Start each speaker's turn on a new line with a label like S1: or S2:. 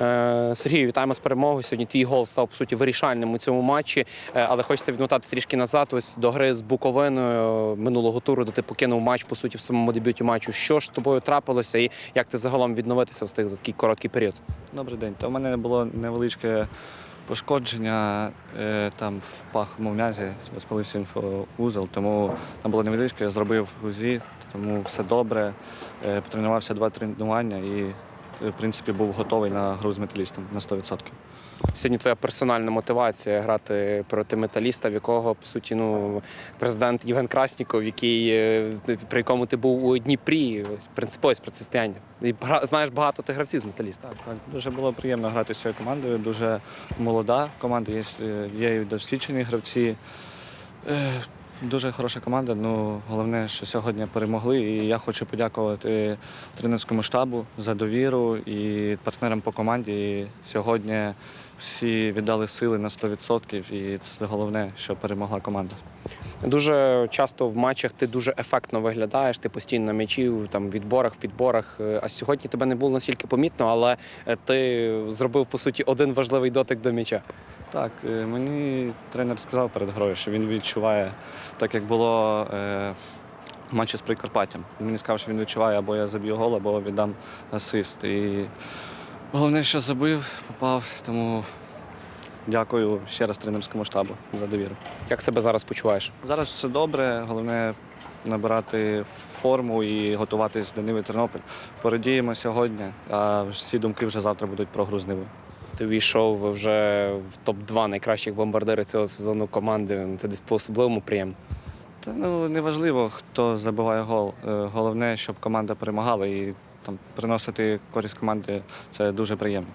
S1: Е, Сергію, вітаємо з перемогою. Сьогодні твій гол став по суті вирішальним у цьому матчі. Е, Але хочеться відмотати трішки назад. Ось до гри з Буковиною минулого туру, де ти покинув матч по суті в самому дебюті матчу. Що ж з тобою трапилося, і як ти загалом відновитися встиг за такий короткий період?
S2: Добрий день. То в мене було невеличке пошкодження е, там в паховому м'язі, розпалився інфоузел, тому там було невеличке, я зробив УЗІ, тому все добре. Е, Потренувався два тренування і, е, в принципі, був готовий на гру з металістом на 100%.
S1: Сьогодні твоя персональна мотивація грати проти металіста, в якого по суті ну президент Євген Красніков, який е, при якому ти був у Дніпрі, принциповість протистояння. І знаєш багато ти гравців з металіста.
S2: Так, так. Дуже було приємно грати з цією командою. Дуже молода команда, є, е, є досвідчені гравці. Дуже хороша команда. Ну, головне, що сьогодні перемогли. І я хочу подякувати тренерському штабу за довіру і партнерам по команді. І сьогодні всі віддали сили на 100%, і це головне, що перемогла команда.
S1: Дуже часто в матчах ти дуже ефектно виглядаєш, ти постійно на м'ячі, там відборах, в підборах. Е, А сьогодні тебе не було настільки помітно, але е, ти зробив по суті один важливий дотик до м'яча.
S2: Так, е, мені тренер сказав перед грою, що він відчуває, так як було е, в матчі з Прикарпаттям. Він мені сказав, що він відчуває, або я заб'ю гол, або віддам асист. І головне, що забив, попав. Тому дякую ще раз тренерському штабу за довіру.
S1: Як себе зараз почуваєш?
S2: Зараз все добре, головне набирати форму і готуватись до Ниви Тернопіль. Порадіємо сьогодні, а всі думки вже завтра будуть про гру з Нивою.
S1: Ти війшов вже в топ-2 найкращих бомбардирів цього сезону команди. Це десь по-особливому приємно.
S2: Та ну неважливо, хто забиває гол. Е, Головне, щоб команда перемагала і там приносити користь команді це дуже приємно.